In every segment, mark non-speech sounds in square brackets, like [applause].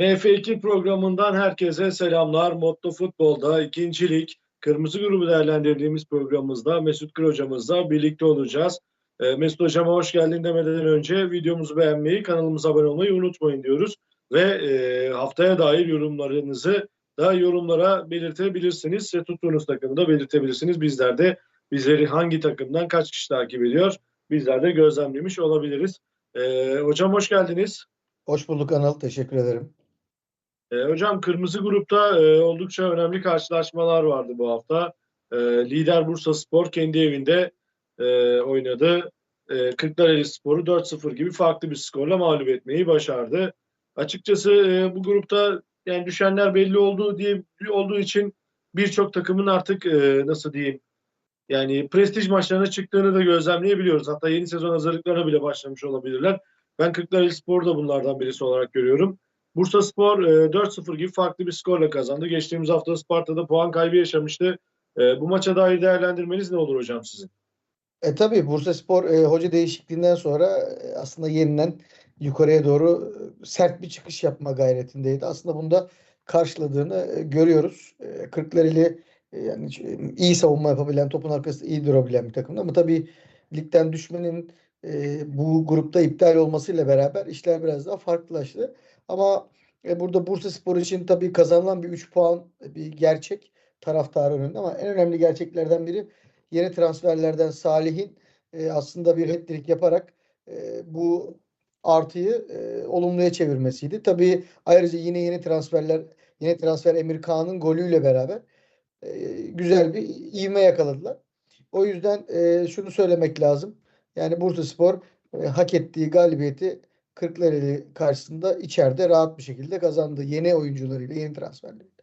MF2 programından herkese selamlar. Motto Futbol'da ikincilik Kırmızı Grubu değerlendirdiğimiz programımızda Mesut Kır hocamızla birlikte olacağız. Ee, Mesut hocama hoş geldin demeden önce videomuzu beğenmeyi, kanalımıza abone olmayı unutmayın diyoruz. Ve e, haftaya dair yorumlarınızı da yorumlara belirtebilirsiniz ve tuttuğunuz takımı da belirtebilirsiniz. Bizler de bizleri hangi takımdan kaç kişi takip ediyor bizler de gözlemlemiş olabiliriz. Ee, hocam hoş geldiniz. Hoş bulduk Anıl. Teşekkür ederim. E, hocam kırmızı grupta e, oldukça önemli karşılaşmalar vardı bu hafta. E, lider Bursa Spor kendi evinde e, oynadı. E, Kırklareli Spor'u 4-0 gibi farklı bir skorla mağlup etmeyi başardı. Açıkçası e, bu grupta yani düşenler belli olduğu diye olduğu için birçok takımın artık e, nasıl diyeyim yani prestij maçlarına çıktığını da gözlemleyebiliyoruz. Hatta yeni sezon hazırlıklarına bile başlamış olabilirler. Ben Kırklareli Spor'u da bunlardan birisi olarak görüyorum. Bursa Spor e, 4-0 gibi farklı bir skorla kazandı. Geçtiğimiz hafta Sparta'da puan kaybı yaşamıştı. E, bu maça dair değerlendirmeniz ne olur hocam sizin? E tabii Bursa Spor e, hoca değişikliğinden sonra e, aslında yeniden yukarıya doğru e, sert bir çıkış yapma gayretindeydi. Aslında bunda karşıladığını e, görüyoruz. E, Kırklareli e, yani e, iyi savunma yapabilen, topun arkasında iyi durabilen bir takımdı. Ama tabii ligden düşmenin e, bu grupta iptal olmasıyla beraber işler biraz daha farklılaştı. Ama e, burada Bursa Spor için tabii kazanılan bir 3 puan e, bir gerçek taraftarın önünde ama en önemli gerçeklerden biri yeni transferlerden Salih'in e, aslında bir hat-trick yaparak bu artıyı olumluya çevirmesiydi. Tabii ayrıca yine yeni transferler yeni transfer Emir Kağan'ın golüyle beraber güzel bir ivme yakaladılar. O yüzden şunu söylemek lazım. Yani Bursaspor e, hak ettiği galibiyeti Kırklareli karşısında içeride rahat bir şekilde kazandı. Yeni oyuncularıyla, yeni transferleriyle.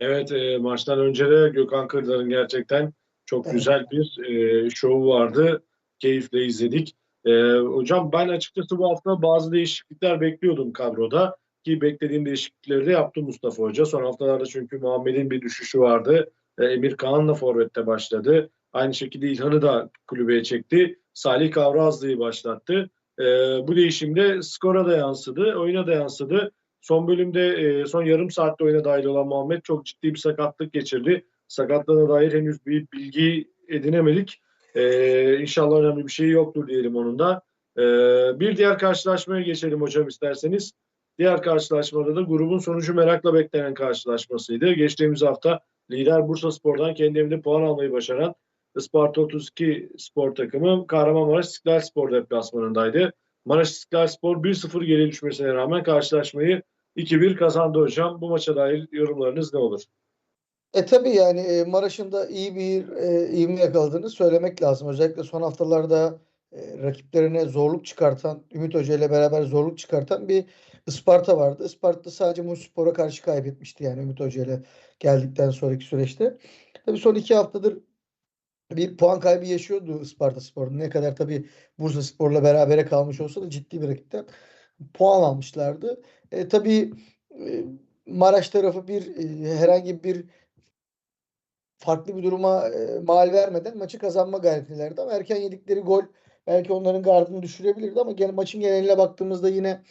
Evet e, maçtan önce de Gökhan Kırdar'ın gerçekten çok Evet. güzel bir e, şovu vardı. Keyifle izledik. E, hocam ben açıkçası bu hafta bazı değişiklikler bekliyordum kadroda. Ki beklediğim değişiklikleri de yaptı Mustafa Hoca. Son haftalarda çünkü Muhammed'in bir düşüşü vardı. E, Emir Kağan'la forvette başladı. Aynı şekilde İlhan'ı da kulübeye çekti. Salih Kavrazlı'yı başlattı. E, bu değişimde skora da yansıdı, oyuna da yansıdı. Son bölümde e, son yarım saatte oyuna dahil olan Muhammed çok ciddi bir sakatlık geçirdi. Sakatlığına dair henüz bir bilgi edinemedik. E, inşallah önemli bir şey yoktur diyelim onun da. E, bir diğer karşılaşmaya geçelim hocam isterseniz. Diğer karşılaşmada da grubun sonucu merakla beklenen karşılaşmasıydı. Geçtiğimiz hafta lider Bursa Spor'dan kendi evinde puan almayı başaran Isparta 32 spor takımı Kahramanmaraş İstiklal Spor deplasmanındaydı. Maraş İstiklal Spor 1-0 geri düşmesine rağmen karşılaşmayı 2-1 kazandı hocam. Bu maça dair yorumlarınız ne olur? E tabii yani e, Maraş'ın da iyi bir e, ivme yakaladığını söylemek lazım. Özellikle son haftalarda e, rakiplerine zorluk çıkartan, Ümit Hoca ile beraber zorluk çıkartan bir Isparta vardı. Isparta sadece Muspor'a karşı kaybetmişti yani Ümit Hoca ile geldikten sonraki süreçte. Tabii son iki haftadır bir puan kaybı yaşıyordu Isparta Spor. Ne kadar tabii Bursa Spor'la berabere kalmış olsa da ciddi bir rakipten puan almışlardı. E, tabii e, Maraş tarafı bir e, herhangi bir farklı bir duruma e, mal vermeden maçı kazanma gayretindelerdi ama erken yedikleri gol belki onların gardını düşürebilirdi ama gene maçın geneline baktığımızda yine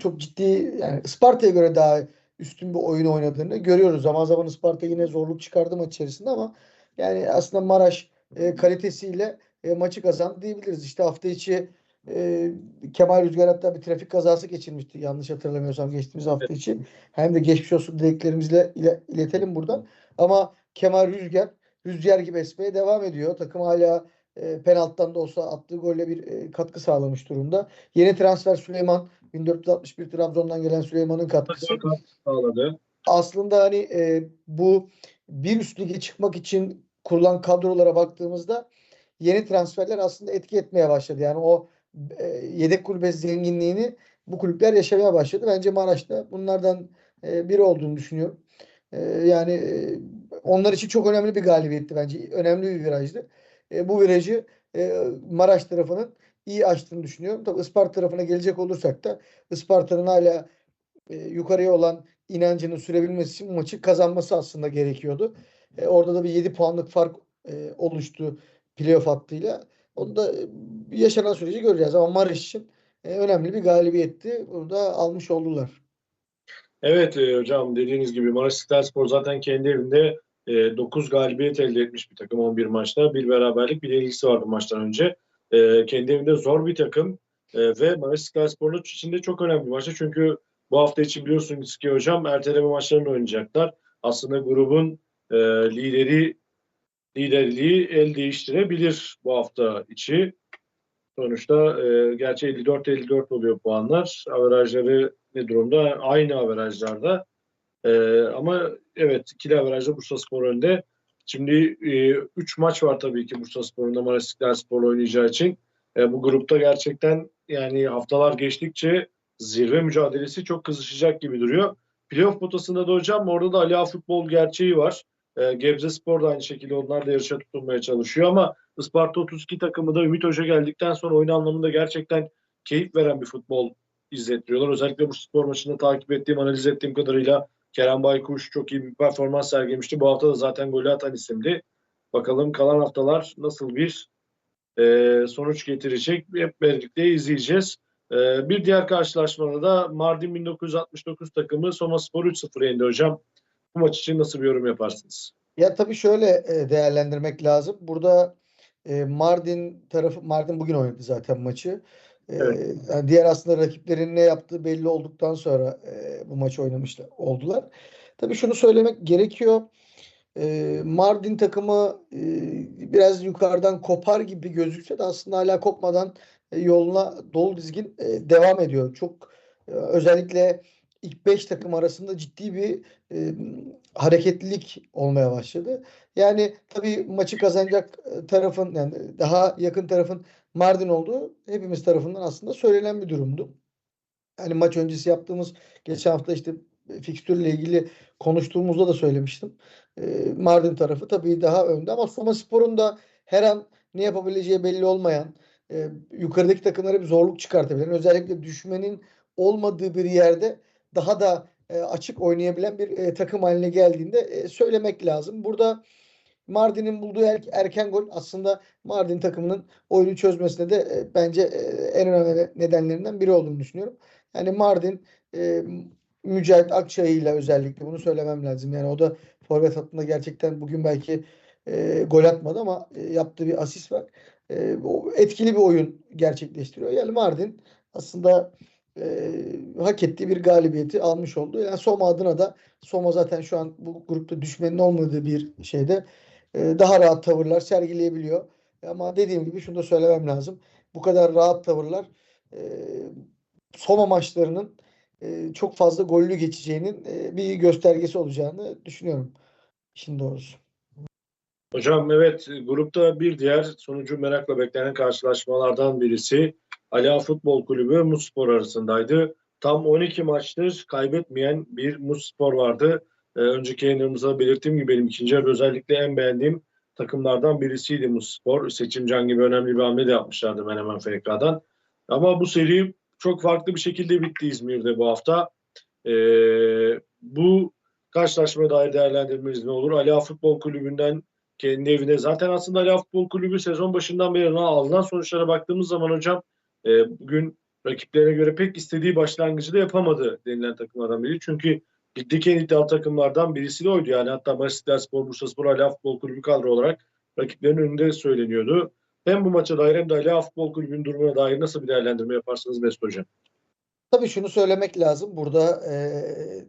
çok ciddi yani Isparta'ya göre daha üstün bir oyun oynadığını görüyoruz. Zaman zaman Isparta yine zorluk çıkardı maç içerisinde ama yani aslında Maraş e, kalitesiyle e, maçı kazandı diyebiliriz. İşte hafta içi e, Kemal Rüzgar hatta bir trafik kazası geçirmişti. Yanlış hatırlamıyorsam geçtiğimiz hafta içi. Hem de geçmiş olsun dileklerimizle ile, iletelim buradan. Ama Kemal Rüzgar rüzgar gibi esmeye devam ediyor. Takım hala e, penaltıdan da olsa attığı golle bir e, katkı sağlamış durumda. Yeni transfer Süleyman 1461 Trabzon'dan gelen Süleyman'ın katkısı Sağladı. aslında hani e, bu bir üst lige çıkmak için kurulan kadrolara baktığımızda yeni transferler aslında etki etmeye başladı. Yani o e, yedek kulübe zenginliğini bu kulüpler yaşamaya başladı. Bence Maraş'ta bunlardan e, biri olduğunu düşünüyorum. E, yani e, onlar için çok önemli bir galibiyetti bence. Önemli bir virajdı. E, bu virajı e, Maraş tarafının iyi açtığını düşünüyorum. Tabii Isparta tarafına gelecek olursak da Isparta'nın hala e, yukarıya olan inancını sürebilmesi için maçı kazanması aslında gerekiyordu. E, orada da bir 7 puanlık fark e, oluştu playoff hattıyla. Onu da e, yaşanan süreci göreceğiz ama Maraş için e, önemli bir galibiyetti. Bunu da almış oldular. Evet e, hocam dediğiniz gibi Maraş İstiklalspor zaten kendi evinde e, 9 galibiyet elde etmiş bir takım 11 maçta. Bir beraberlik bir yenilgisi vardı maçtan önce. E, kendi evinde zor bir takım e, ve Maraş İstiklalspor'un için de çok önemli bir maçı. Çünkü bu hafta için biliyorsunuz ki hocam erteleme maçlarını oynayacaklar. Aslında grubun e, lideri liderliği el değiştirebilir bu hafta içi. Sonuçta e, gerçi 54-54 oluyor puanlar. Averajları ne durumda? Aynı averajlarda. E, ama evet ikili averajda Bursaspor önde. Şimdi 3 maç var tabii ki Bursaspor'un da Maraş İstiklalspor oynayacağı için. E, bu grupta gerçekten yani haftalar geçtikçe zirve mücadelesi çok kızışacak gibi duruyor. Playoff potasında da hocam orada da Ali Ağa futbol gerçeği var. E, Gebze Spor da aynı şekilde onlar da yarışa tutunmaya çalışıyor ama Isparta 32 takımı da Ümit Hoca geldikten sonra oyun anlamında gerçekten keyif veren bir futbol izlettiriyorlar. Özellikle bu spor maçında takip ettiğim, analiz ettiğim kadarıyla Kerem Baykuş çok iyi bir performans sergilemişti. Bu hafta da zaten golü atan isimdi. Bakalım kalan haftalar nasıl bir e, sonuç getirecek hep birlikte izleyeceğiz. E, bir diğer karşılaşmada da Mardin 1969 takımı Soma Spor 3-0 yendi hocam. Bu maç için nasıl bir yorum yaparsınız? Ya tabii şöyle e, değerlendirmek lazım. Burada e, Mardin tarafı Mardin bugün oynadı zaten maçı. E, Evet. yani diğer aslında rakiplerin ne yaptığı belli olduktan sonra bu maçı oynamışlar oldular. Tabii şunu söylemek gerekiyor. Mardin takımı biraz yukarıdan kopar gibi gözükse de aslında hala kopmadan yoluna dolu dizgin devam ediyor. Çok özellikle ilk 5 takım arasında ciddi bir e, hareketlilik olmaya başladı. Yani tabii maçı kazanacak e, tarafın yani daha yakın tarafın Mardin olduğu hepimiz tarafından aslında söylenen bir durumdu. Yani maç öncesi yaptığımız geçen hafta işte fikstürle ilgili konuştuğumuzda da söylemiştim. E, Mardin tarafı tabii daha önde ama Somaspor'un da her an ne yapabileceği belli olmayan e, yukarıdaki takımlara bir zorluk çıkartabilen özellikle düşmenin olmadığı bir yerde daha da e, açık oynayabilen bir e, takım haline geldiğinde e, söylemek lazım. Burada Mardin'in bulduğu er- erken gol aslında Mardin takımının oyunu çözmesine de e, bence e, en önemli nedenlerinden biri olduğunu düşünüyorum. Yani Mardin e, Mücahit Akçay ile özellikle bunu söylemem lazım. Yani o da forvet hattında gerçekten bugün belki e, gol atmadı ama e, yaptığı bir asist var. E, etkili bir oyun gerçekleştiriyor. Yani Mardin aslında e, hak ettiği bir galibiyeti almış oldu. Yani Soma adına da Soma zaten şu an bu grupta düşmenin olmadığı bir şeyde e, daha rahat tavırlar sergileyebiliyor. Ama dediğim gibi şunu da söylemem lazım. Bu kadar rahat tavırlar e, Soma maçlarının e, çok fazla gollü geçeceğinin e, bir göstergesi olacağını düşünüyorum. İşin doğrusu. Hocam evet grupta bir diğer sonucu merakla beklenen karşılaşmalardan birisi Ali Ağa Futbol Kulübü Muspor arasındaydı. Tam 12 maçtır kaybetmeyen bir Muspor vardı. Ee, önceki yayınlarımızda belirttiğim gibi benim ikinci yarı özellikle en beğendiğim takımlardan birisiydi Muspor. Seçimcan gibi önemli bir hamle de yapmışlardı Menemen FK'dan. Ama bu seri çok farklı bir şekilde bitti İzmir'de bu hafta. Ee, bu karşılaşmaya dair değerlendirmeniz ne olur? Ali Ağa Futbol Kulübü'nden kendi evinde. Zaten aslında Ali Futbol Kulübü sezon başından beri alınan sonuçlara baktığımız zaman hocam e, bugün rakiplerine göre pek istediği başlangıcı da yapamadı denilen takımlardan biri. Çünkü ligdeki en iddialı takımlardan birisi de oydu. Yani hatta Manchester Spor, Bursaspor, Ali Ağa Futbol Kulübü kadro olarak rakiplerin önünde söyleniyordu. Hem bu maça dair hem de Ali Futbol Kulübü'nün durumuna dair nasıl bir değerlendirme yaparsınız Mesut Hocam? Tabii şunu söylemek lazım. Burada e,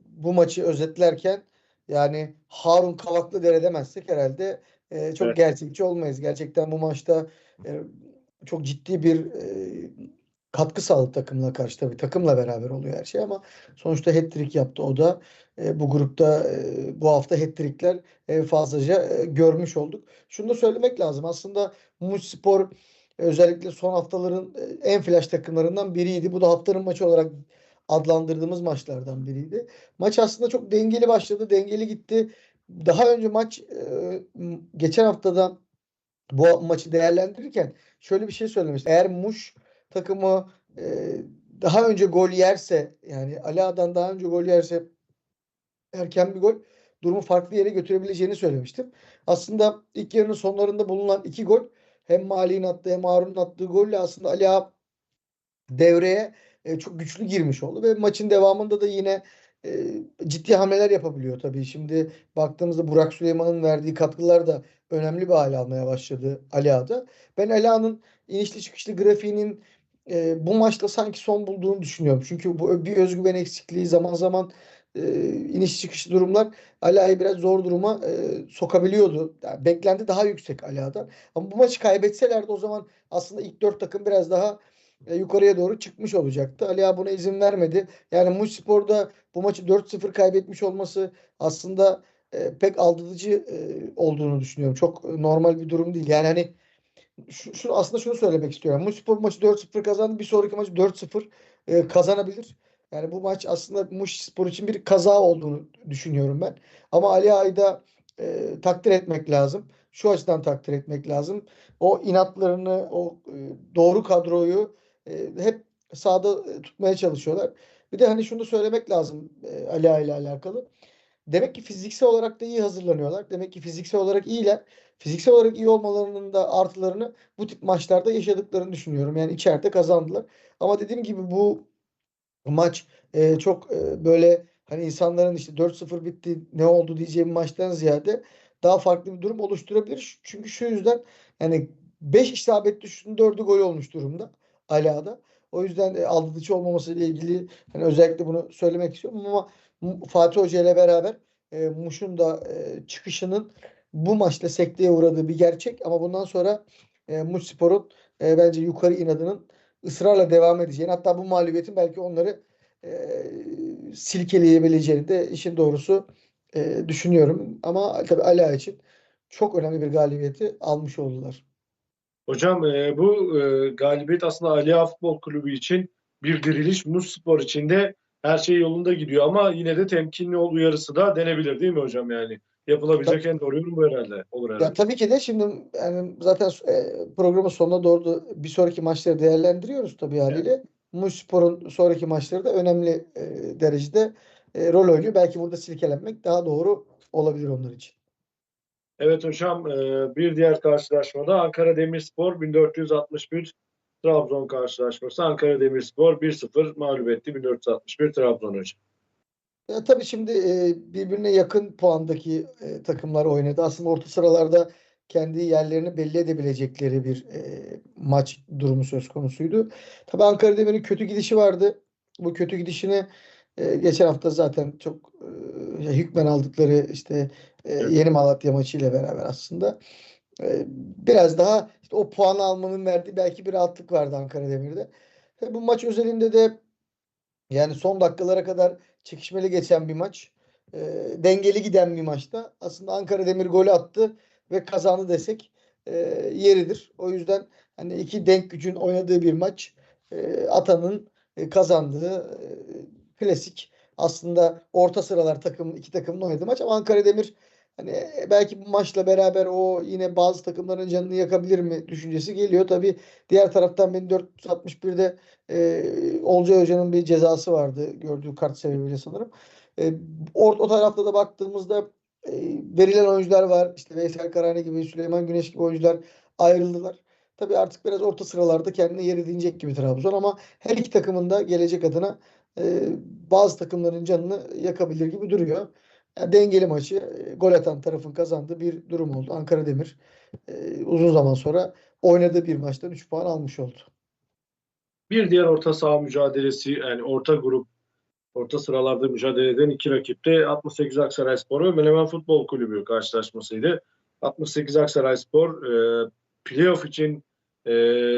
bu maçı özetlerken yani Harun Kavaklı der demezsek herhalde e, çok Evet. gerçekçi olmayız. Gerçekten bu maçta e, çok ciddi bir e, katkı sağladı takımla karşı tabii takımla beraber oluyor her şey ama sonuçta hat-trick yaptı o da. E, bu grupta e, bu hafta hat-trickler e, fazlaca e, görmüş olduk. Şunu da söylemek lazım. Aslında Muçspor özellikle son haftaların e, en flash takımlarından biriydi. Bu da haftanın maçı olarak adlandırdığımız maçlardan biriydi. Maç aslında çok dengeli başladı, dengeli gitti. Daha önce maç e, geçen haftada bu maçı değerlendirirken şöyle bir şey söylemiştim. Eğer Muş takımı e, daha önce gol yerse yani Ali Ağa'dan daha önce gol yerse erken bir gol durumu farklı yere götürebileceğini söylemiştim. Aslında ilk yarının sonlarında bulunan iki gol hem Mali'nin attığı hem Harun'un attığı golle aslında Ali Ağa devreye e, çok güçlü girmiş oldu ve maçın devamında da yine ciddi hamleler yapabiliyor tabii. Şimdi baktığımızda Burak Süleyman'ın verdiği katkılar da önemli bir hale almaya başladı Ali Ağa'da. Ben Ali Ağa'nın inişli çıkışlı grafiğinin e, bu maçta sanki son bulduğunu düşünüyorum. Çünkü bu bir özgüven eksikliği zaman zaman e, iniş çıkışlı durumlar Ali Ağa'yı biraz zor duruma e, sokabiliyordu. Yani beklenti daha yüksek Ali Ağa'dan. Ama bu maçı kaybetselerdi o zaman aslında ilk dört takım biraz daha e, yukarıya doğru çıkmış olacaktı. Ali Ağa buna izin vermedi. Yani Muş Spor'da bu maçı 4-0 kaybetmiş olması aslında e, pek aldatıcı e, olduğunu düşünüyorum. Çok normal bir durum değil. Yani hani şu, şu aslında şunu söylemek istiyorum. Muş Spor maçı 4-0 kazandı. Bir sonraki maçı 4-0 e, kazanabilir. Yani bu maç aslında Muş Spor için bir kaza olduğunu düşünüyorum ben. Ama Ali Ağa'yı da e, takdir etmek lazım. Şu açıdan takdir etmek lazım. O inatlarını, o e, doğru kadroyu e, hep sahada tutmaya çalışıyorlar. Bir de hani şunu da söylemek lazım e, Ali Ağa ile alakalı. Demek ki fiziksel olarak da iyi hazırlanıyorlar. Demek ki fiziksel olarak iyiler. Fiziksel olarak iyi olmalarının da artılarını bu tip maçlarda yaşadıklarını düşünüyorum. Yani içeride kazandılar. Ama dediğim gibi bu maç e, çok e, böyle hani insanların işte 4-0 bitti ne oldu diyeceğim maçtan ziyade daha farklı bir durum oluşturabilir. Çünkü şu yüzden yani 5 isabetli şutun 4'ü gol olmuş durumda Ala'da. O yüzden e, aldatıcı olmaması ile ilgili hani özellikle bunu söylemek istiyorum ama Fatih Hoca ile beraber e, Muş'un da e, çıkışının bu maçta sekteye uğradığı bir gerçek ama bundan sonra e, Muş Spor'un e, bence yukarı inadının ısrarla devam edeceğini hatta bu mağlubiyetin belki onları e, silkeleyebileceğini de işin doğrusu e, düşünüyorum. Ama tabii Ala için çok önemli bir galibiyeti almış oldular. Hocam e, bu e, galibiyet aslında Ali Ağa Futbol Kulübü için bir diriliş. Muş Spor için de her şey yolunda gidiyor ama yine de temkinli ol uyarısı da denebilir değil mi hocam yani? Yapılabilecek Tabii. en doğru yorum bu herhalde. Olur herhalde. Ya tabii ki de şimdi yani zaten e, programın sonuna doğru da bir sonraki maçları değerlendiriyoruz tabii haliyle. Muş Spor'un sonraki maçları da önemli e, derecede e, rol oynuyor. Belki burada silkelenmek daha doğru olabilir onlar için. Evet hocam e, bir diğer karşılaşmada Ankara Demirspor 1461 Trabzon karşılaşması. Ankara Demirspor 1-0 mağlup etti 1461 Trabzon hocam. Ya tabii şimdi e, birbirine yakın puandaki e, takımlar oynadı. Aslında orta sıralarda kendi yerlerini belli edebilecekleri bir e, maç durumu söz konusuydu. Tabii Ankara Demir'in kötü gidişi vardı. Bu kötü gidişini e, geçen hafta zaten çok e, hükmen aldıkları işte e, Evet. Yeni Malatya maçıyla beraber aslında e, biraz daha işte o puanı almanın verdiği belki bir rahatlık vardı Ankara Demir'de. Tabii bu maç özelinde de yani son dakikalara kadar çekişmeli geçen bir maç. E, dengeli giden bir maçta. Aslında Ankara Demir golü attı ve kazandı desek e, yeridir. O yüzden hani iki denk gücün oynadığı bir maç. E, Atan'ın e, kazandığı e, klasik aslında orta sıralar takım iki takımın oynadığı maç ama Ankara Demir hani e, belki bu maçla beraber o yine bazı takımların canını yakabilir mi düşüncesi geliyor. Tabii diğer taraftan benim 461'de e, Olcay Hoca'nın bir cezası vardı gördüğü kart sebebiyle sanırım. E, o, o tarafta da baktığımızda e, verilen oyuncular var. İşte Veysel Karani gibi, Süleyman Güneş gibi oyuncular ayrıldılar. Tabii artık biraz orta sıralarda kendine yer edinecek gibi Trabzon ama her iki takımın da gelecek adına e, bazı takımların canını yakabilir gibi duruyor. Yani dengeli maçı e, gol atan tarafın kazandığı bir durum oldu. Ankara Demir e, uzun zaman sonra oynadığı bir maçtan 3 puan almış oldu. Bir diğer orta saha mücadelesi yani orta grup orta sıralarda mücadele eden iki rakipte 68 Aksarayspor ve Menemen Futbol Kulübü karşılaşmasıydı. 68 Aksarayspor e, playoff için e,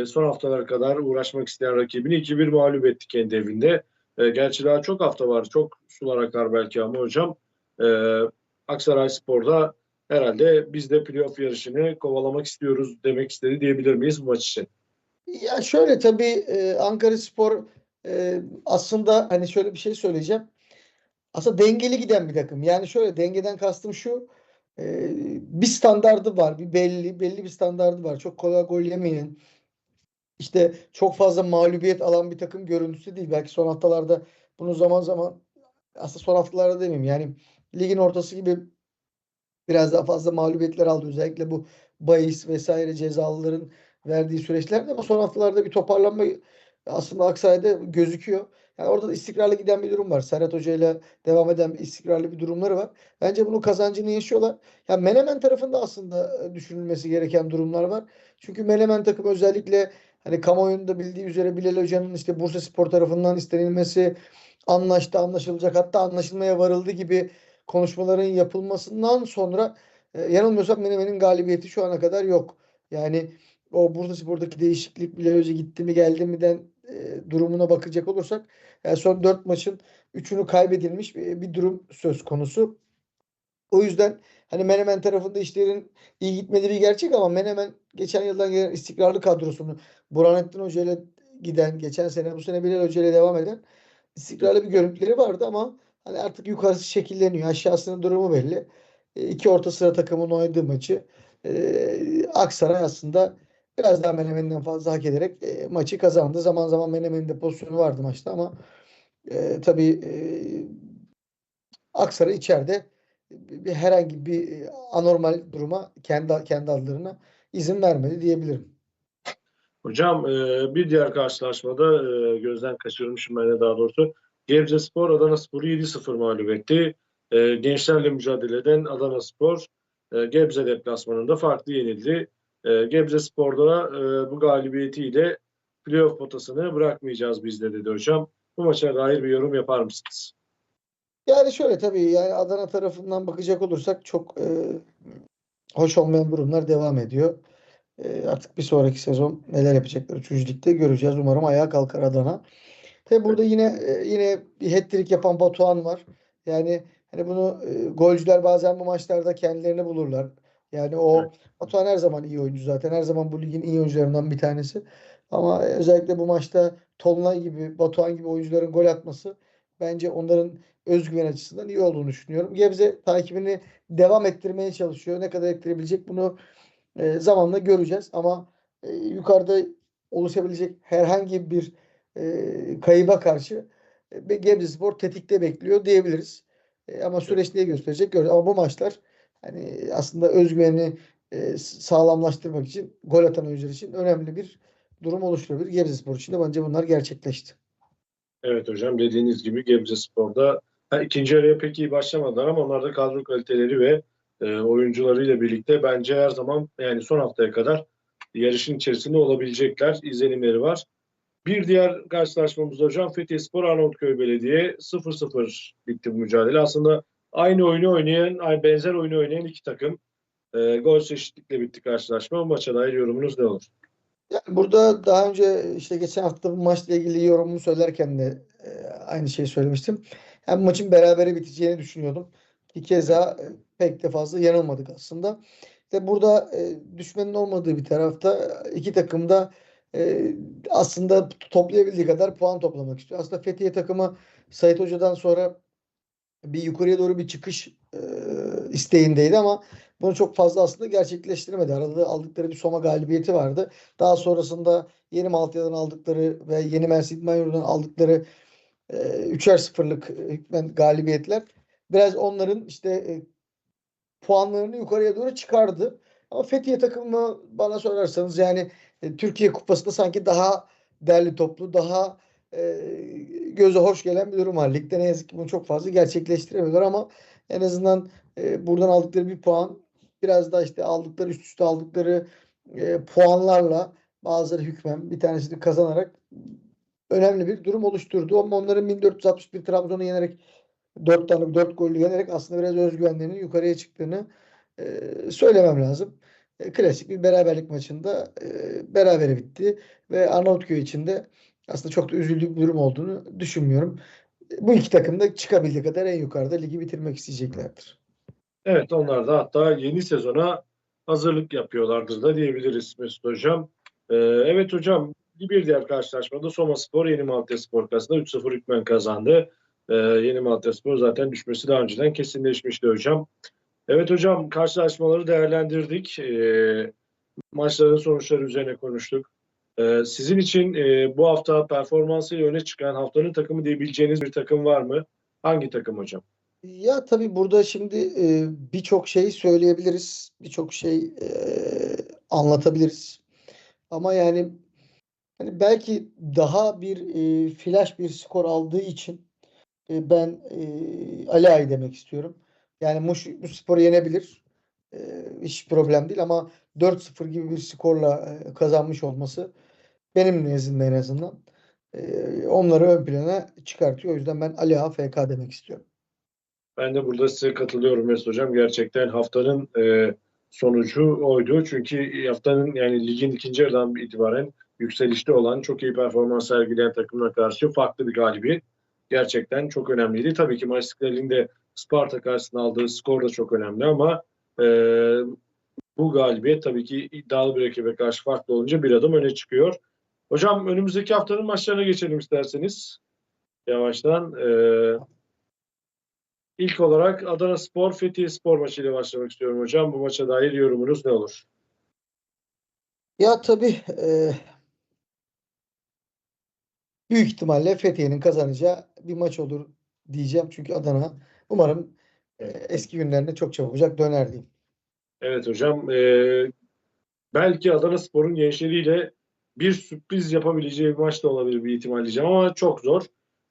son haftalara kadar uğraşmak isteyen rakibini 2-1 mağlup etti kendi evinde. E, gerçi daha çok hafta var. Çok sular akar belki ama hocam e, Aksarayspor'da herhalde biz de playoff yarışını kovalamak istiyoruz demek istedi diyebilir miyiz bu maç için? Ya şöyle tabii e, Ankaraspor e, aslında hani şöyle bir şey söyleyeceğim. Aslında dengeli giden bir takım. Yani şöyle dengeden kastım şu. e, bir standardı var. Bir belli belli bir standardı var. Çok kolay gol yemeyen işte çok fazla mağlubiyet alan bir takım görüntüsü değil. Belki son haftalarda bunu zaman zaman aslında son haftalarda demeyeyim. Yani ligin ortası gibi biraz daha fazla mağlubiyetler aldı. Özellikle bu bahis vesaire cezalıların verdiği süreçlerde ama son haftalarda bir toparlanma aslında Aksaray'da gözüküyor. Yani orada da istikrarlı giden bir durum var. Serhat Hoca ile devam eden bir istikrarlı bir durumları var. Bence bunun kazancını yaşıyorlar. Ya Menemen tarafında aslında e, düşünülmesi gereken durumlar var. Çünkü Menemen takım özellikle hani kamuoyunda bildiği üzere Bilal Hoca'nın işte Bursaspor tarafından istenilmesi anlaştı, anlaşılacak hatta anlaşılmaya varıldı gibi konuşmaların yapılmasından sonra e, yanılmıyorsam Menemen'in galibiyeti şu ana kadar yok. Yani o Bursaspor'daki değişiklik Bilal Hoca gitti mi geldi mi'den e, durumuna bakacak olursak yani son 4 maçın 3'ünü kaybedilmiş bir, bir durum söz konusu. O yüzden hani Menemen tarafında işlerin iyi gitmediği bir gerçek ama Menemen geçen yıldan gelen istikrarlı kadrosunu Burhanettin Hoca ile giden, geçen sene bu sene Bilal Hoca ile devam eden istikrarlı bir görüntüleri vardı ama hani artık yukarısı şekilleniyor. Aşağısının durumu belli. E, iki orta sıra takımın oynadığı maçı e, Aksaray aslında biraz daha Menemen'den fazla hak ederek e, maçı kazandı. Zaman zaman Menemen'in de pozisyonu vardı maçta ama e, tabii Aksaray içeride bir herhangi bir anormal duruma kendi kendi adlarına izin vermedi diyebilirim. Hocam bir diğer karşılaşmada gözden kaçırmışım ben de daha doğrusu. Gebze Spor Adana Spor'u 7-0 mağlup etti. E, gençlerle mücadele eden Adana Spor e, Gebze deplasmanında farklı yenildi. E, Gebze Spor'da e, bu galibiyetiyle playoff potasını bırakmayacağız biz de dedi hocam. Bu maça dair bir yorum yapar mısınız? Yani şöyle tabii yani Adana tarafından bakacak olursak çok e, hoş olmayan durumlar devam ediyor. E, artık bir sonraki sezon neler yapacaklar 3. ligde göreceğiz. Umarım ayağa kalkar Adana. Tabii burada yine e, yine bir hat-trick yapan Batuhan var. Yani hani bunu e, golcüler bazen bu maçlarda kendilerini bulurlar. Yani o Evet. Batuhan her zaman iyi oyuncu zaten. Her zaman bu ligin iyi oyuncularından bir tanesi. Ama özellikle bu maçta Tolunay gibi, Batuhan gibi oyuncuların gol atması bence onların özgüven açısından iyi olduğunu düşünüyorum. Gebze takibini devam ettirmeye çalışıyor. Ne kadar ettirebilecek bunu e, zamanla göreceğiz. Ama e, yukarıda oluşabilecek herhangi bir e, kayıba karşı e, Gebzespor tetikte bekliyor diyebiliriz. E, ama süreç neyi gösterecek göreceğiz. Ama bu maçlar hani aslında özgüvenini e, sağlamlaştırmak için gol atan oyuncular için önemli bir durum oluşturabilir. Gebzespor için de bence bunlar gerçekleşti. Evet hocam dediğiniz gibi Gebze Spor'da ha, ikinci yarıya pek iyi başlamadılar ama onlar da kadro kaliteleri ve e, oyuncularıyla birlikte bence her zaman yani son haftaya kadar yarışın içerisinde olabilecekler izlenimleri var. Bir diğer karşılaşmamızda hocam Fethiye Spor Arnavutköy Belediye 0-0 bitti bu mücadele. Aslında aynı oyunu oynayan, aynı benzer oyunu oynayan iki takım. E, gol eşitlikle bitti karşılaşma. Maça dair yorumunuz ne olur? Yani burada daha önce işte geçen hafta bu maçla ilgili yorumumu söylerken de e, aynı şeyi söylemiştim. Hem maçın berabere biteceğini düşünüyordum. Ki keza e, pek de fazla yanılmadık aslında. İşte burada e, düşmenin olmadığı bir tarafta iki takım da e, aslında toplayabildiği kadar puan toplamak istiyor. Aslında Fethiye takımı Sait Hoca'dan sonra bir yukarıya doğru bir çıkış e, isteğindeydi ama bunu çok fazla aslında gerçekleştiremedi. Arada aldıkları bir Soma galibiyeti vardı. Daha sonrasında Yeni Malatya'dan aldıkları ve Yeni Mersin İdman aldıkları e, üçer sıfırlık e, galibiyetler biraz onların işte e, puanlarını yukarıya doğru çıkardı. Ama Fethiye takımı bana sorarsanız yani e, Türkiye Kupası'nda sanki daha derli toplu, daha e, göze hoş gelen bir durum var. Ligde ne yazık ki bunu çok fazla gerçekleştiremiyorlar ama en azından e, buradan aldıkları bir puan biraz da işte aldıkları üst üste aldıkları e, puanlarla bazıları hükmen bir tanesini kazanarak önemli bir durum oluşturdu. Ama onların 1461 Trabzon'u yenerek 4 tane 4 gollü yenerek aslında biraz özgüvenlerinin yukarıya çıktığını e, söylemem lazım. E, klasik bir beraberlik maçında e, berabere bitti ve Arnavutköy için de aslında çok da üzüldüğü bir durum olduğunu düşünmüyorum. Bu iki takım da çıkabildiği kadar en yukarıda ligi bitirmek isteyeceklerdir. Evet onlar da hatta yeni sezona hazırlık yapıyorlardır da diyebiliriz Mesut Hocam. Ee, evet hocam bir diğer karşılaşmada Soma Spor Yeni Malatya Spor karşısında 3-0 hükmen kazandı. Ee, Yeni Malatya Spor zaten düşmesi daha önceden kesinleşmişti hocam. Evet hocam karşılaşmaları değerlendirdik. Ee, maçların sonuçları üzerine konuştuk. Ee, sizin için e, bu hafta performansıyla öne çıkan haftanın takımı diyebileceğiniz bir takım var mı? Hangi takım hocam? Ya tabii burada şimdi e, birçok şey söyleyebiliriz. Birçok şey e, anlatabiliriz. Ama yani hani belki daha bir e, flash bir skor aldığı için e, ben e, Ali Ağa'yı demek istiyorum. Yani Muş bu sporu yenebilir. E, hiç problem değil ama 4-0 gibi bir skorla e, kazanmış olması benim nezdimde en azından e, onları ön plana çıkartıyor. O yüzden ben Ali Ağa FK demek istiyorum. Ben de burada size katılıyorum Mesut Hocam. Gerçekten haftanın e, sonucu oydu. Çünkü haftanın yani ligin ikinci yarıdan itibaren yükselişte olan, çok iyi performans sergileyen takımına karşı farklı bir galibiyet. Gerçekten çok önemliydi. Tabii ki maç de Sparta karşısında aldığı skor da çok önemli ama e, bu galibiyet tabii ki iddialı bir rakibe karşı farklı olunca bir adım öne çıkıyor. Hocam önümüzdeki haftanın maçlarına geçelim isterseniz. Yavaştan. E, ilk olarak Adana Spor Fethiye Spor maçıyla başlamak istiyorum hocam. Bu maça dair yorumunuz ne olur? Ya tabii e, büyük ihtimalle Fethiye'nin kazanacağı bir maç olur diyeceğim. Çünkü Adana umarım e, eski günlerine çok çabucak döner diyeyim. Evet hocam. E, belki Adana Spor'un gençleriyle bir sürpriz yapabileceği bir maç da olabilir bir ihtimal diyeceğim ama çok zor.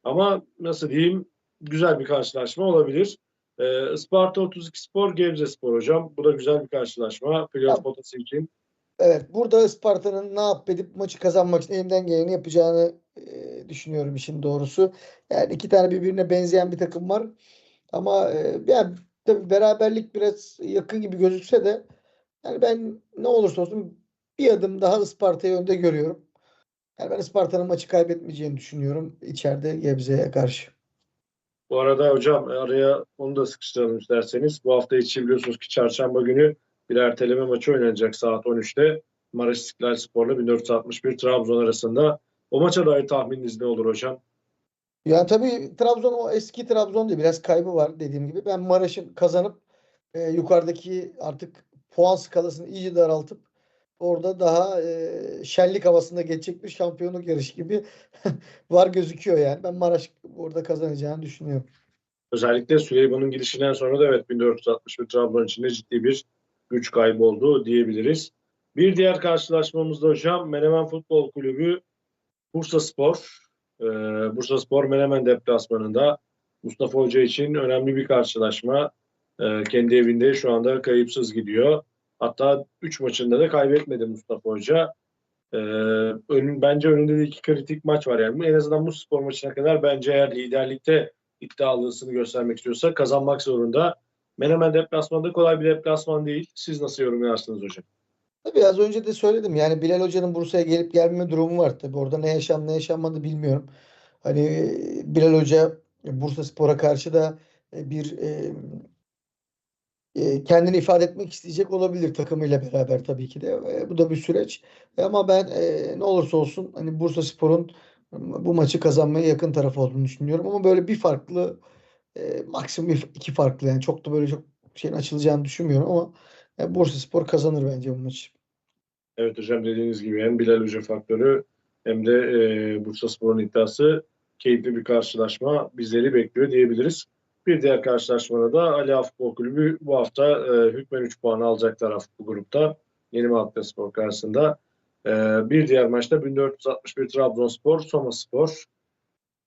Ama nasıl diyeyim güzel bir karşılaşma olabilir. E, Isparta 32 Spor, Gebze Spor hocam. Bu da güzel bir karşılaşma. Playoff potası için. Evet, burada Isparta'nın ne yap edip maçı kazanmak için elinden geleni yapacağını e, düşünüyorum işin doğrusu. Yani iki tane birbirine benzeyen bir takım var. Ama e, yani tabii beraberlik biraz yakın gibi gözükse de yani ben ne olursa olsun bir adım daha Isparta'yı önde görüyorum. Yani ben Isparta'nın maçı kaybetmeyeceğini düşünüyorum içeride Gebze'ye karşı. Bu arada hocam araya onu da sıkıştıralım isterseniz. Bu hafta içi biliyorsunuz ki çarşamba günü bir erteleme maçı oynanacak saat 13'te. Maraş İstiklal Spor'la 1461 Trabzon arasında. O maça dair tahmininiz ne olur hocam? Yani tabii Trabzon o eski Trabzon değil. Biraz kaybı var dediğim gibi. Ben Maraş'ın kazanıp e, yukarıdaki artık puan skalasını iyice daraltıp orada daha e, şenlik havasında geçecek bir şampiyonluk yarışı gibi [laughs] var gözüküyor yani. Ben Maraş orada kazanacağını düşünüyorum. Özellikle Süleyman'ın gidişinden sonra da evet 1461 Trabzon içinde ciddi bir güç kaybı oldu diyebiliriz. Bir diğer karşılaşmamızda hocam Menemen Futbol Kulübü Bursa Spor. Ee, Bursa Spor Menemen deplasmanında Mustafa Hoca için önemli bir karşılaşma. Ee, kendi evinde şu anda kayıpsız gidiyor. Hatta 3 maçında da kaybetmedi Mustafa Hoca. Ee, önün, bence önünde de iki kritik maç var yani. En azından bu spor maçına kadar bence eğer liderlikte iddialısını göstermek istiyorsa kazanmak zorunda. Menemen deplasmanda kolay bir deplasman değil. Siz nasıl yorumlarsınız hocam? Tabii az önce de söyledim. Yani Bilal Hoca'nın Bursa'ya gelip gelmeme durumu var. Tabii orada ne yaşam ne yaşanmadı bilmiyorum. Hani e, Bilal Hoca e, Bursa Spor'a karşı da e, bir e, kendini ifade etmek isteyecek olabilir takımıyla beraber tabii ki de. E, bu da bir süreç. E, ama ben e, ne olursa olsun hani Bursa Spor'un bu maçı kazanmaya yakın taraf olduğunu düşünüyorum. Ama böyle bir farklı e, maksimum iki farklı yani çok da böyle çok şeyin açılacağını düşünmüyorum ama Bursa Spor kazanır bence bu maçı. Evet hocam dediğiniz gibi hem Bilal Hoca faktörü hem de e, Bursa Spor'un iddiası keyifli bir karşılaşma bizleri bekliyor diyebiliriz. Bir diğer karşılaşmada da Ali Futbol Kulübü bu hafta e, hükmen 3 puan alacak taraf bu grupta. Yeni Malatya Spor karşısında. E, bir diğer maçta 1461 Trabzonspor, Soma Spor.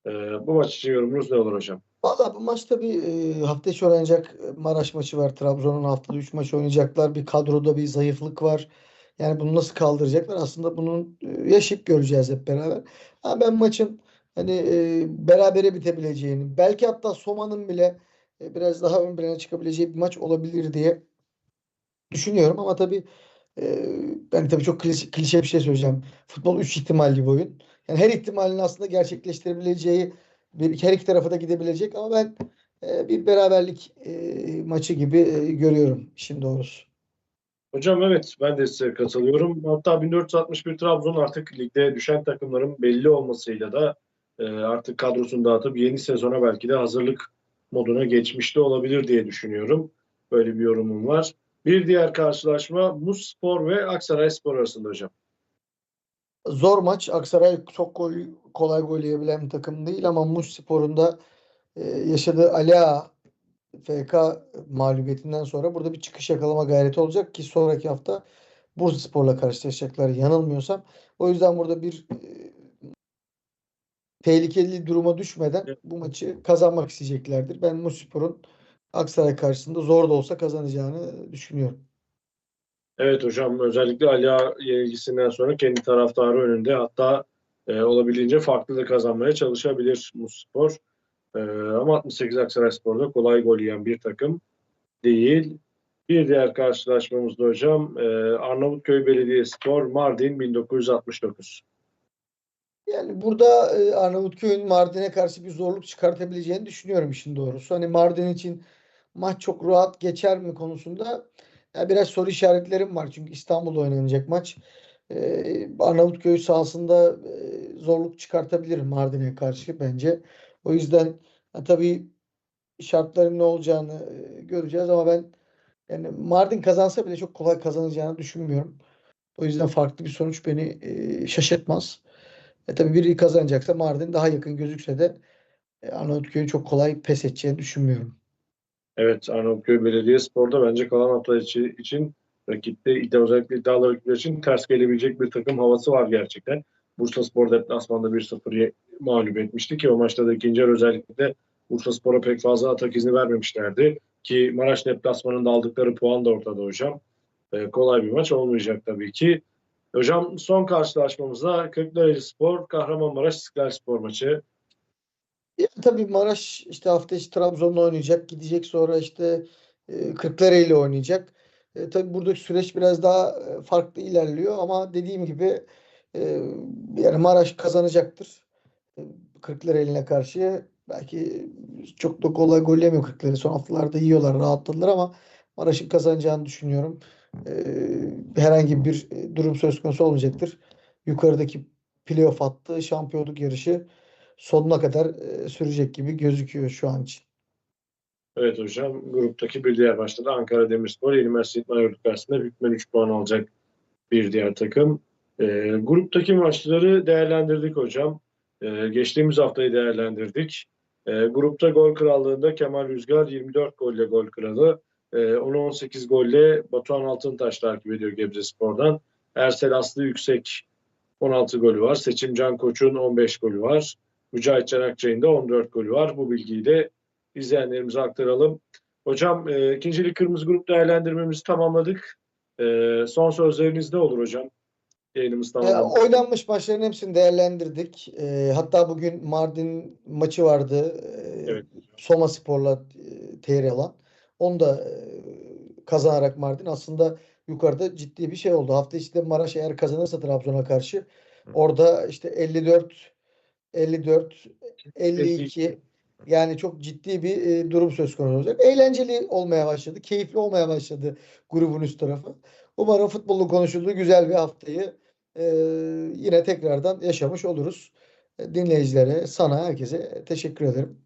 E, bu maç için yorumunuz ne olur hocam? Valla bu maç tabii e, hafta içi oynanacak Maraş maçı var. Trabzon'un haftada 3 maç oynayacaklar. Bir kadroda bir zayıflık var. Yani bunu nasıl kaldıracaklar? Aslında bunun e, yaşayıp göreceğiz hep beraber. Ama ben maçın hani e, berabere bitebileceğini, belki hatta Soma'nın bile e, biraz daha ön plana çıkabileceği bir maç olabilir diye düşünüyorum. Ama tabii e, ben tabii çok klişe, klişe bir şey söyleyeceğim. Futbol 3 ihtimalli bir oyun. Yani her ihtimalin aslında gerçekleştirebileceği bir her iki tarafa da gidebilecek ama ben e, bir beraberlik e, maçı gibi e, görüyorum işin doğrusu. Hocam evet ben de size katılıyorum. Hatta 1461 Trabzon artık ligde düşen takımların belli olmasıyla da e, artık kadrosunu dağıtıp yeni sezona belki de hazırlık moduna geçmişte olabilir diye düşünüyorum. Böyle bir yorumum var. Bir diğer karşılaşma Muspor ve Aksaray Spor arasında hocam. Zor maç. Aksaray çok kolay gol yiyebilen bir takım değil ama Muş Spor'un da e, yaşadığı Ala FK mağlubiyetinden sonra burada bir çıkış yakalama gayreti olacak ki sonraki hafta Bursaspor'la karşılaşacaklar yanılmıyorsam. O yüzden burada bir e, tehlikeli duruma düşmeden bu maçı kazanmak isteyeceklerdir. Ben Muspor'un Aksaray karşısında zor da olsa kazanacağını düşünüyorum. Evet hocam özellikle Ali Ağa yenilgisinden sonra kendi taraftarı önünde hatta e, olabildiğince farklı da kazanmaya çalışabilir Muspor. E, ama 68 Aksarayspor'da kolay gol yiyen bir takım değil. Bir diğer karşılaşmamızda hocam e, Arnavutköy Belediyespor Mardin 1969. Yani burada e, Arnavutköy'ün Mardin'e karşı bir zorluk çıkartabileceğini düşünüyorum işin doğrusu. Hani Mardin için maç çok rahat geçer mi konusunda ya biraz soru işaretlerim var. Çünkü İstanbul'da oynanacak maç. E, Arnavutköy sahasında e, zorluk çıkartabilir Mardin'e karşı bence. O yüzden ha, tabii şartların ne olacağını e, göreceğiz ama ben yani Mardin kazansa bile çok kolay kazanacağını düşünmüyorum. O yüzden farklı bir sonuç beni e, şaşırtmaz. E tabii biri kazanacaksa Mardin daha yakın gözükse de e, Arnavutköy'ü çok kolay pes edeceğini düşünmüyorum. Evet Arnavutköy Belediyespor'da bence kalan hafta içi- için rakipte özellikle iddialı rakipler için ters gelebilecek bir takım havası var gerçekten. Bursaspor deplasmanda 1-0 ye- mağlup etmişti ki o maçta da ikinci yarı özellikle Bursaspor'a pek fazla atak izni vermemişlerdi. Ki Maraş deplasmanında aldıkları puan da ortada hocam. Ee, kolay bir maç olmayacak tabii ki. Hocam son karşılaşmamızda Kırklareli Spor, Kahramanmaraş İstiklal Spor maçı. Ya, tabii Maraş işte hafta içi Trabzon'la oynayacak. Gidecek sonra işte e, Kırklareli oynayacak. E, tabii buradaki süreç biraz daha e, farklı ilerliyor ama dediğim gibi yani Maraş kazanacaktır. E, Kırklareli'ne karşı belki çok da kolay gol yemiyor Kırklareli. Son haftalarda yiyorlar, rahatladılar ama Maraş'ın kazanacağını düşünüyorum. Herhangi bir durum söz konusu olmayacaktır. Yukarıdaki playoff hattı, şampiyonluk yarışı sonuna kadar sürecek gibi gözüküyor şu an için. Evet hocam gruptaki bir diğer maçta da Ankara Demirspor Yeni Mersin İtman karşısında hükmen 3 puan alacak bir diğer takım. Ee, gruptaki maçları değerlendirdik hocam. Ee, geçtiğimiz haftayı değerlendirdik. Ee, grupta gol krallığında Kemal Rüzgar 24 golle gol kralı. Ee, onu 18 golle Batuhan Altıntaş takip ediyor Gebze Spor'dan. Ersel Aslı Yüksek 16 golü var. Seçim Can Koç'un 15 golü var. Mücahit Can Akçay'ın da 14 golü var. Bu bilgiyi de izleyenlerimize aktaralım. Hocam e, ikincilik kırmızı grup değerlendirmemizi tamamladık. E, son sözleriniz ne olur hocam? Yayınımız E, tamamlandı. oynanmış maçların hepsini değerlendirdik. E, hatta bugün Mardin maçı vardı. E, Evet. Soma Spor'la e, TR olan. Onu da e, kazanarak Mardin aslında yukarıda ciddi bir şey oldu. Hafta içi de Maraş eğer kazanırsa Trabzon'a karşı orada işte 54 54 52 yani çok ciddi bir e, durum söz konusu olacak. Eğlenceli olmaya başladı. Keyifli olmaya başladı grubun üst tarafı. Umarım futbolun konuşulduğu güzel bir haftayı e, yine tekrardan yaşamış oluruz. E, Dinleyicilere, sana, herkese teşekkür ederim.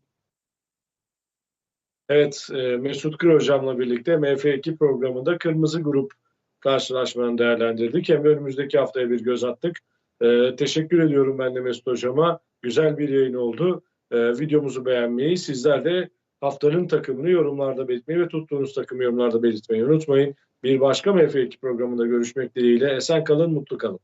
Evet, e, Mesut Kır hocamla birlikte MF2 programında kırmızı grup karşılaşmalarını değerlendirdik. Hem de önümüzdeki haftaya bir göz attık. E, teşekkür ediyorum ben de Mesut hocama. Güzel bir yayın oldu. E, videomuzu beğenmeyi, sizler de haftanın takımını yorumlarda belirtmeyi ve tuttuğunuz takımı yorumlarda belirtmeyi unutmayın. Bir başka MF2 programında görüşmek dileğiyle. Esen kalın, mutlu kalın.